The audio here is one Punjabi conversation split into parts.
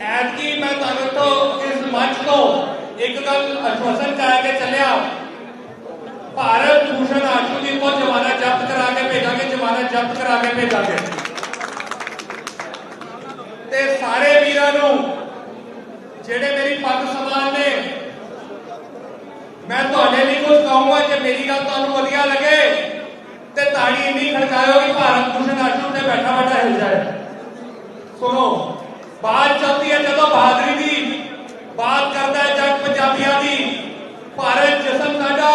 ਐਤਕੀ ਮੈਂ ਤੁਹਾਨੂੰ ਤੋਂ ਇਸ ਮੰਚ ਤੋਂ ਇੱਕ ਗੱਲ ਅਸ਼ਵਾਸਨ ਕਰਾ ਕੇ ਚੱਲਿਆ। ਭਾਰਤ ਭੂਸ਼ਣ ਆਸ਼ੂ ਜੀ ਤੋਂ ਜਮਾਨਾ ਜ਼ਬਤ ਕਰਾ ਕੇ ਭੇਜਾਂਗੇ, ਜਵਾਨਾ ਜ਼ਬਤ ਕਰਾ ਕੇ ਭੇਜਾਂਗੇ। ਤੇ ਸਾਰੇ ਵੀਰਾਂ ਨੂੰ, ਜਿਹੜੇ ਮੇਰੀ ਪੱਗ ਸਮਾਨ ਨੇ, ਮੈਂ ਤੁਹਾਡੇ ਲਈ ਕੁਝ ਕਹੂੰਗਾ ਜੇ ਮੇਰੀ ਗੱਲ ਤੁਹਾਨੂੰ ਵਧੀਆ ਲੱਗੇ, ਤੇ ਤਾੜੀ ਇੰਨੀ ਖੜਕਾਇਓ ਕਿ ਭਾਰਤ ਭੂਸ਼ਣ ਆਸ਼ੂ ਤੇ ਬੈਠਾ ਬੈਠਾ ਹਿਲ ਜਾਏ ਸੁਣੋ ਬਾਤ ਚੱਲਦੀ ਹੈ ਜਦੋਂ ਬਹਾਦਰੀ ਦੀ ਬਾਤ ਕਰਦਾ ਹੈ ਜੱਟ ਪੰਜਾਬੀਆਂ ਦੀ ਭਾਰਤ ਜਸਮ ਸਾਡਾ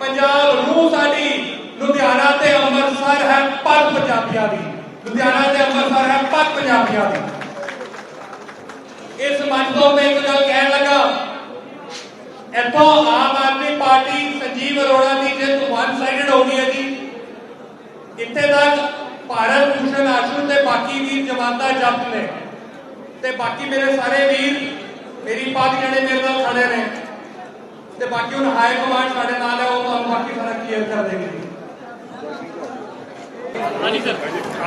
ਪੰਜਾਬ ਰੂਹ ਸਾਡੀ ਲੁਧਿਆਣਾ ਤੇ ਅੰਮ੍ਰਿਤਸਰ ਹੈ ਪੱਗ ਪੰਜਾਬੀਆਂ ਦੀ। ਲੁਧਿਆਣਾ ਤੇ ਅੰਮ੍ਰਿਤਸਰ ਹੈ ਪੱਗ ਪੰਜਾਬੀਆਂ ਦੀ। ਇਸ ਮੰਚ ਤੋਂ ਮੈਂ ਇੱਕ ਗੱਲ ਕਹਿਣ ਲੱਗਾ, ਇੱਥੋਂ ਆਮ ਆਦਮੀ ਪਾਰਟੀ ਸੰਜੀਵ ਅਰੋੜਾ ਦੀ ਜਿੱਤ ਵਨ ਸਾਈਡਡ ਹੋ ਗਈ ਹੈ ਜੀ ਇੱਥੇ ਤੱਕ ਭਾਰਤ ਭੂਸ਼ਣ ਆਸ਼ੂ ਤੇ ਬਾਕੀ ਵੀਰ ਜਮਾਤਾ ਜੱਟ ਨੇ। ਤੇ ਬਾਕੀ ਮੇਰੇ ਸਾਰੇ ਵੀਰ, ਮੇਰੀ ਪੱਗ ਜਿਹੜੇ ਮੇਰੇ ਨਾਲ ਖੜੇ ਨੇ, ਤੇ ਬਾਕੀ ਹੁਣ ਹਾਈ ਕਮਾਂਡ ਸਾਡੇ ਨਾਲ ਹੈ, ਉਹ ਤੁਹਾਨੂੰ ਬਾਕੀ ਸਾਰਾ ਕਲੀਅਰ ਕਰ ਦੇਗੀ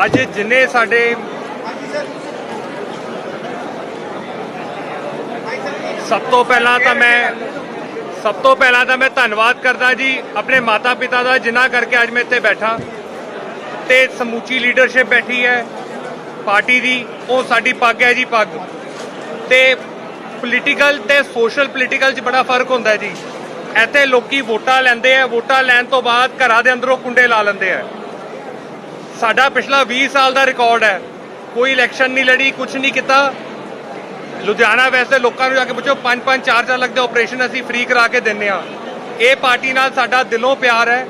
ਅੱਜ ਜਿੰਨੇ ਸਾਡੇ ਸਭ ਤੋਂ ਪਹਿਲਾਂ ਤਾਂ ਮੈਂ ਸਭ ਤੋਂ ਪਹਿਲਾਂ ਤਾਂ ਮੈਂ ਧੰਨਵਾਦ ਕਰਦਾ ਜੀ ਆਪਣੇ ਮਾਤਾ ਪਿਤਾ ਦਾ ਜਿਨ੍ਹਾਂ ਕਰਕੇ ਅੱਜ ਮੈਂ ਇੱਥੇ ਬੈਠਾ ਤੇ ਸਮੂਚੀ ਲੀਡਰਸ਼ਿਪ ਬੈਠੀ ਹੈ ਪਾਰਟੀ ਦੀ, ਉਹ ਸਾਡੀ ਪੱਗ ਹੈ ਜੀ ਪੱਗ। ਤੇ ਪੋਲੀਟੀਕਲ ਤੇ ਸੋਸ਼ਲ ਪੋਲੀਟੀਕਲ 'ਚ ਬੜਾ ਫ਼ਰਕ ਹੁੰਦਾ ਜੀ। ਇੱਥੇ ਲੋਕੀ ਵੋਟਾਂ ਲੈਂਦੇ ਆ, ਵੋਟਾਂ ਲੈਣ ਤੋਂ ਬਾਅਦ ਘਰਾਂ ਦੇ ਅੰਦਰੋਂ ਕੁੰਡੇ ਲਾ ਲੈਂਦੇ ਆ। ਸਾਡਾ ਪਿਛਲਾ 20 ਸਾਲ ਦਾ ਰਿਕਾਰਡ ਹੈ। ਕੋਈ ਇਲੈਕਸ਼ਨ ਨਹੀਂ ਲੜੀ ਕੁਝ ਨਹੀਂ ਕੀਤਾ। ਲੁਧਿਆਣਾ ਵੈਸੇ ਲੋਕਾਂ ਨੂੰ ਜਾ ਕੇ ਪੁੱਛੋ 5 5 4 4 ਲੱਖ ਦੇ ਆਪਰੇਸ਼ਨ ਅਸੀਂ ਫ੍ਰੀ ਕਰਾ ਕੇ ਦਿੰਨੇ ਆ ਇਹ ਪਾਰਟੀ ਨਾਲ ਸਾਡਾ ਦਿਲੋਂ ਪਿਆਰ ਹੈ।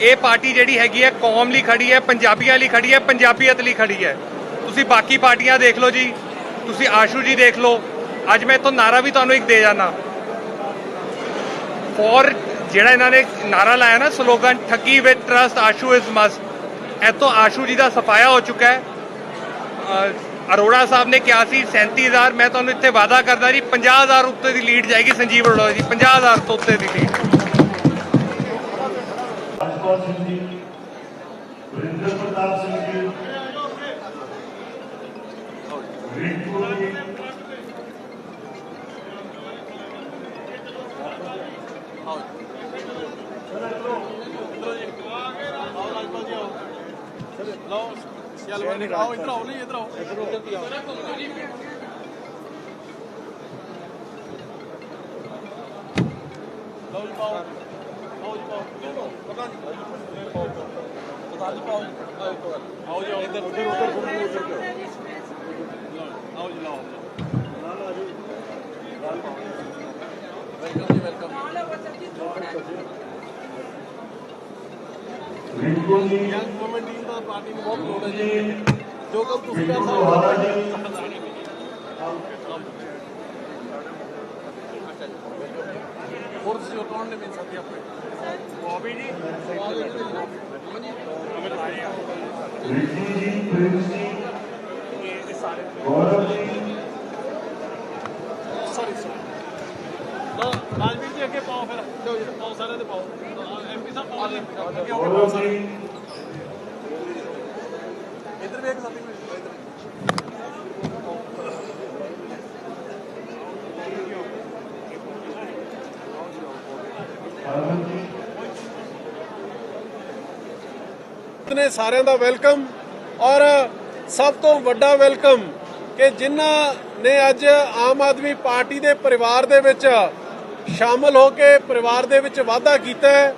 ਇਹ ਪਾਰਟੀ ਜਿਹੜੀ ਹੈਗੀ ਹੈ, ਕੌਮ ਲਈ ਖੜੀ ਹੈ, ਪੰਜਾਬੀਆਂ ਲਈ ਖੜੀ ਹੈ, ਪੰਜਾਬੀਅਤ ਲਈ ਖੜੀ ਹੈ। ਤੁਸੀਂ ਬਾਕੀ ਪਾਰਟੀਆਂ ਦੇਖ ਲਓ ਜੀ। ਤੁਸੀਂ ਆਸ਼ੂ ਜੀ ਦੇਖ ਲਓ। ਅੱਜ ਮੈਂ ਇੱਥੋਂ ਨਾਰਾ ਵੀ ਤੁਹਾਨੂੰ ਇੱਕ ਦੇ ਜਾਣਾ ਫੋਰ ਜਿਹੜਾ ਇਹਨਾਂ ਨੇ ਨਾਰਾ ਲਾਇਆ ਨਾ ਸਲੋਗਨ ਠੱਗੀ with trust Ashu is must ਇੱਥੋਂ ਆਸ਼ੂ ਜੀ ਦਾ ਸਫਾਇਆ ਹੋ ਚੁੱਕਾ ਹੈ। ਅਰੋੜਾ ਸਾਹਿਬ ਨੇ ਕਿਹਾ ਸੀ 37000 ਮੈਂ ਤੁਹਾਨੂੰ ਇੱਥੇ ਵਾਅਦਾ ਕਰਦਾ ਜੀ 50000 ਉੱਤੇ ਦੀ ਲੀਡ ਜਾਏਗੀ ਸੰਜੀਵ ਅਰੋੜਾ ਜੀ 50000 ਤੋਂ ਉੱਤੇ ਦੀ ਲੀਡ। ਰਾਜਪਾਲ ਪ੍ਰਤਾਪ ਸਿੰਘ ਜੀ, ਰਿੰਕੂ ਜੀ ਆਓ ਇਧਰ ਆਓ ਨਹੀਂ ਇਧਰ ਆਓ। ਜਲਦੀ ਆਓ ਲਓ ਜੀ ਪਾਓ। ਆਓ ਜੀ ਪਾਓ। ਪਤਾ ਨਹੀਂ। ਪਾਓ ਪਤਾ ਨਹੀਂ ਪਾਓ। ਆਓ ਜੀ ਆਓ। ਇਧਰ ਉਧਰ ਉਧਰ ਉਧਰ ਆਓ ਜੀ ਲਾਓ। ਨਾਲ ਆ ਜੀ welcome ji welcome Rinku ji young woman team ਦਾ ਪਾਰਟੀ ਨੂੰ ਬਹੁਤ ਲੋੜ ਹੈ ਜੀ ਜੋ ਕੰਮ ਤੁਸੀਂ ਕਰ ਰਿੰਕੂ ਹਾਰਾ ਸਕਦੇ ਜੀ ਹੋਰ ਤੁਸੀਂ ਹੋਰ ਕੌਣ ਨੇ ਮਿਲ ਸਕਦੇ ਆਪਣੇ ਬੋਬੀ ਜੀ ਰਿੰਕੂ ਜੀ ਪ੍ਰਿੰਸ ਜੀ ਗੌਰਵ ਜੀ ਸੌਰੀ ਸੌਰੀ ਲੋ ਰਾਜਵੀਰ ਜੀ ਅੱਗੇ ਪਾਓ ਫਿਰ। ਲਓ ਜੀ। ਪਾਓ ਸਾਰਿਆਂ ਦੇ ਪਾਓ। ਐਮਪੀ ਸਾਹਿਬ ਪਾਓ ਐਮਪੀ ਸਾਹਿਬ ਅੱਗੇ ਆਓ। ਗੌਰਵ ਜੀ। ਇੱਧਰ ਵੇਖ ਸਾਥੀ ਨੂੰ ਇੱਧਰ ਹਰਮਨ ਜੀ ਨੇ ਸਾਰਿਆਂ ਦਾ ਵੈਲਕਮ ਔਰ ਸਭ ਤੋਂ ਵੱਡਾ ਵੈਲਕਮ ਕਿ ਜਿਨ੍ਹਾਂ ਨੇ ਅੱਜ ਆਮ ਆਦਮੀ ਪਾਰਟੀ ਦੇ ਪਰਿਵਾਰ ਦੇ ਵਿੱਚ ਸ਼ਾਮਲ ਹੋ ਕੇ ਪਰਿਵਾਰ ਦੇ ਵਿੱਚ ਵਾਅਦਾ ਕੀਤਾ ਹੈ।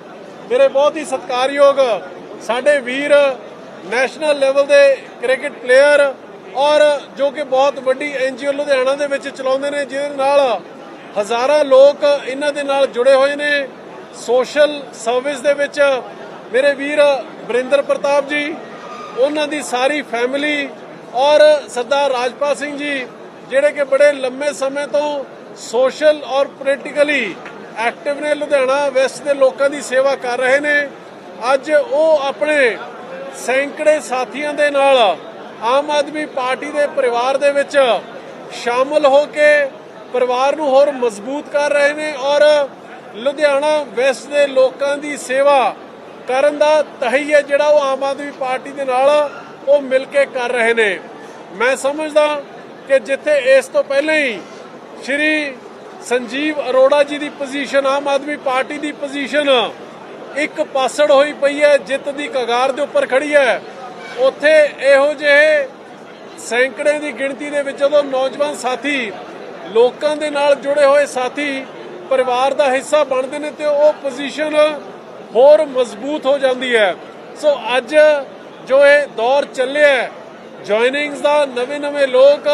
ਮੇਰੇ ਬਹੁਤ ਹੀ ਸਤਿਕਾਰਯੋਗ ਸਾਡੇ ਵੀਰ ਨੈਸ਼ਨਲ ਲੈਵਲ ਦੇ ਕ੍ਰਿਕਟ ਪਲੇਅਰ ਔਰ ਜੋ ਕਿ ਬਹੁਤ ਵੱਡੀ ਐਨਜੀਓ ਲੁਧਿਆਣਾ ਦੇ ਵਿੱਚ ਚਲਾਉਂਦੇ ਨੇ, ਜਿਹਦੇ ਨਾਲ ਹਜ਼ਾਰਾਂ ਲੋਕ ਇਹਨਾਂ ਦੇ ਨਾਲ ਜੁੜੇ ਹੋਏ ਨੇ। ਸੋਸ਼ਲ ਸਰਵਿਸ ਦੇ ਵਿੱਚ ਮੇਰੇ ਵੀਰ ਵਰਿੰਦਰ ਪ੍ਰਤਾਪ ਜੀ, ਉਹਨਾਂ ਦੀ ਸਾਰੀ ਫੈਮਿਲੀ ਔਰ ਸਰਦਾਰ ਰਾਜਪਾਲ ਸਿੰਘ ਜੀ, ਜਿਹੜੇ ਕਿ ਬੜੇ ਲੰਮੇ ਸਮੇਂ ਤੋਂ ਸੋਸ਼ਲ ਔਰ ਪੋਲੀਟੀਕਲੀ ਐਕਟਿਵ ਨੇ ਲੁਧਿਆਣਾ ਵੈਸਟ ਦੇ ਲੋਕਾਂ ਦੀ ਸੇਵਾ ਕਰ ਰਹੇ ਨੇ। ਅੱਜ ਉਹ ਆਪਣੇ ਸੈਂਕੜੇ ਸਾਥੀਆਂ ਦੇ ਨਾਲ ਆਮ ਆਦਮੀ ਪਾਰਟੀ ਦੇ ਪਰਿਵਾਰ ਦੇ ਵਿੱਚ ਸ਼ਾਮਲ ਹੋ ਕੇ ਪਰਿਵਾਰ ਨੂੰ ਹੋਰ ਮਜ਼ਬੂਤ ਕਰ ਰਹੇ ਨੇ ਔਰ ਲੁਧਿਆਣਾ ਵੈਸਟ ਦੇ ਲੋਕਾਂ ਦੀ ਸੇਵਾ ਕਰਨ ਦਾ ਤਹਈਆ ਜਿਹੜਾ ਉਹ ਆਮ ਆਦਮੀ ਪਾਰਟੀ ਦੇ ਨਾਲ ਉਹ ਮਿਲ ਕੇ ਕਰ ਰਹੇ ਨੇ। ਮੈਂ ਸਮਝਦਾ ਕਿ ਜਿੱਥੇ ਇਸ ਤੋਂ ਪਹਿਲਾਂ ਹੀ ਸ਼੍ਰੀ ਸੰਜੀਵ ਅਰੋੜਾ ਜੀ ਦੀ ਪੋਜੀਸ਼ਨ ਆਮ ਆਦਮੀ ਪਾਰਟੀ ਦੀ ਪੋਜੀਸ਼ਨ ਇੱਕ ਪਾਸੜ ਹੋਈ ਪਈ ਹੈ, ਜਿੱਤ ਦੀ ਕਗਾਰ ਦੇ ਉੱਪਰ ਖੜੀ ਹੈ। ਉੱਥੇ ਇਹੋ ਜਿਹੇ ਸੈਂਕੜੇ ਦੀ ਗਿਣਤੀ ਦੇ ਵਿੱਚ ਜਦੋਂ ਨੌਜਵਾਨ ਸਾਥੀ ਲੋਕਾਂ ਦੇ ਨਾਲ ਜੁੜੇ ਹੋਏ ਸਾਥੀ ਪਰਿਵਾਰ ਦਾ ਹਿੱਸਾ ਬਣਦੇ ਨੇ ਤੇ ਉਹ ਪੋਜੀਸ਼ਨ ਹੋਰ ਮਜ਼ਬੂਤ ਹੋ ਜਾਂਦੀ ਹੈ। ਸੋ ਅੱਜ ਜੋ ਇਹ ਦੌਰ ਚੱਲਿਆ ਜੁਆਇਨਿੰਗਸ ਦਾ ਨਵੇਂ-ਨਵੇਂ ਲੋਕ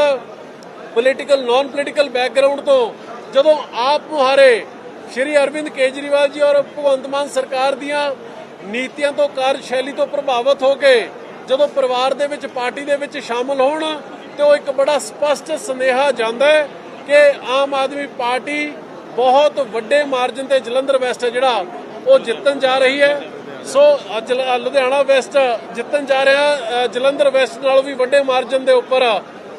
ਪੋਲੀਟੀਕਲ ਨਾਨ ਪੋਲੀਟੀਕਲ ਬੈਕਗ੍ਰਾਉਂਡ ਤੋਂ ਜਦੋਂ ਆਪ ਮੁਹਾਰੇ ਸ਼੍ਰੀ ਅਰਵਿੰਦ ਕੇਜਰੀਵਾਲ ਜੀ ਔਰ ਭਗਵੰਤ ਮਾਨ ਸਰਕਾਰ ਦੀਆਂ ਨੀਤੀਆਂ ਤੋਂ ਕਾਰਜਸ਼ੈਲੀ ਤੋਂ ਪ੍ਰਭਾਵਿਤ ਹੋ ਕੇ ਜਦੋਂ ਪਰਿਵਾਰ ਦੇ ਵਿੱਚ, ਪਾਰਟੀ ਦੇ ਵਿੱਚ ਸ਼ਾਮਲ ਹੋਣ ਤੇ ਉਹ ਇੱਕ ਬੜਾ ਸਪਸ਼ਟ ਸੁਨੇਹਾ ਜਾਂਦਾ ਹੈ ਕਿ ਆਮ ਆਦਮੀ ਪਾਰਟੀ ਬਹੁਤ ਵੱਡੇ ਮਾਰਜਨ ਤੇ ਜਲੰਧਰ ਵੈਸਟ ਹੈ ਜਿਹੜਾ ਉਹ ਜਿੱਤਣ ਜਾ ਰਹੀ ਹੈ। ਸੋ ਅੱਜ ਲੁਧਿਆਣਾ ਵੈਸਟ ਜਿੱਤਣ ਜਾ ਰਿਹਾ ਜਲੰਧਰ ਵੈਸਟ ਨਾਲੋਂ ਵੀ ਵੱਡੇ ਮਾਰਜਨ ਦੇ ਉੱਪਰ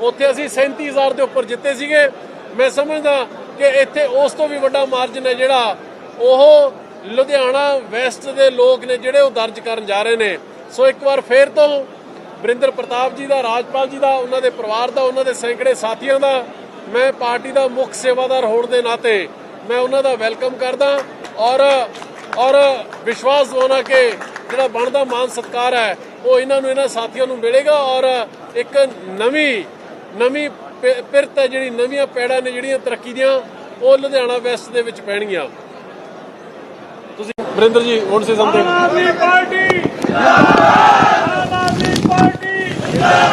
ਉੱਥੇ ਅਸੀਂ 37000 ਦੇ ਉੱਪਰ ਜਿੱਤੇ ਸੀਗੇ। ਮੈਂ ਸਮਝਦਾ ਕਿ ਇੱਥੇ ਉਸ ਤੋਂ ਵੀ ਵੱਡਾ ਮਾਰਜਨ ਹੈ ਜਿਹੜਾ ਉਹ ਲੁਧਿਆਣਾ ਵੈਸਟ ਦੇ ਲੋਕ ਨੇ ਜਿਹੜੇ ਉਹ ਦਰਜ ਕਰਨ ਜਾ ਰਹੇ ਨੇ। ਸੋ ਇੱਕ ਵਾਰ ਫੇਰ ਤੋਂ ਵਰਿੰਦਰ ਪ੍ਰਤਾਪ ਜੀ ਦਾ, ਰਾਜਪਾਲ ਜੀ ਦਾ, ਉਹਨਾਂ ਦੇ ਪਰਿਵਾਰ ਦਾ, ਉਹਨਾਂ ਦੇ ਸੈਂਕੜੇ ਸਾਥੀਆਂ ਦਾ ਮੈਂ ਪਾਰਟੀ ਦਾ ਮੁੱਖ ਸੇਵਾਦਾਰ ਹੋਣ ਦੇ ਨਾਤੇ ਮੈਂ ਉਹਨਾਂ ਦਾ ਵੈਲਕਮ ਕਰਦਾ ਔਰ ਔਰ ਵਿਸ਼ਵਾਸ ਦਵਾਉਣਾ ਕਿ ਜਿਹੜਾ ਬਣਦਾ ਮਾਨ ਸਤਕਾਰ ਹੈ ਉਹ ਇਹਨਾਂ ਨੂੰ, ਇਹਨਾਂ ਸਾਥੀਆਂ ਨੂੰ ਮਿਲੇਗਾ ਔਰ ਇੱਕ ਨਵੀਂ ਨਵੀਂ ਪਿਰਤ ਹੈ ਜਿਹੜੀ, ਨਵੀਆਂ ਪੈੜਾਂ ਨੇ ਜਿਹੜੀਆਂ ਤਰੱਕੀ ਦੀਆਂ, ਉਹ ਲੁਧਿਆਣਾ ਵੈਸਟ ਦੇ ਵਿੱਚ ਪੈਣਗੀਆਂ। ਤੁਸੀਂ Varinder ji won't say something Aadmi party! Aam Aadmi party! ਜਿੰਦਾਬਾਦ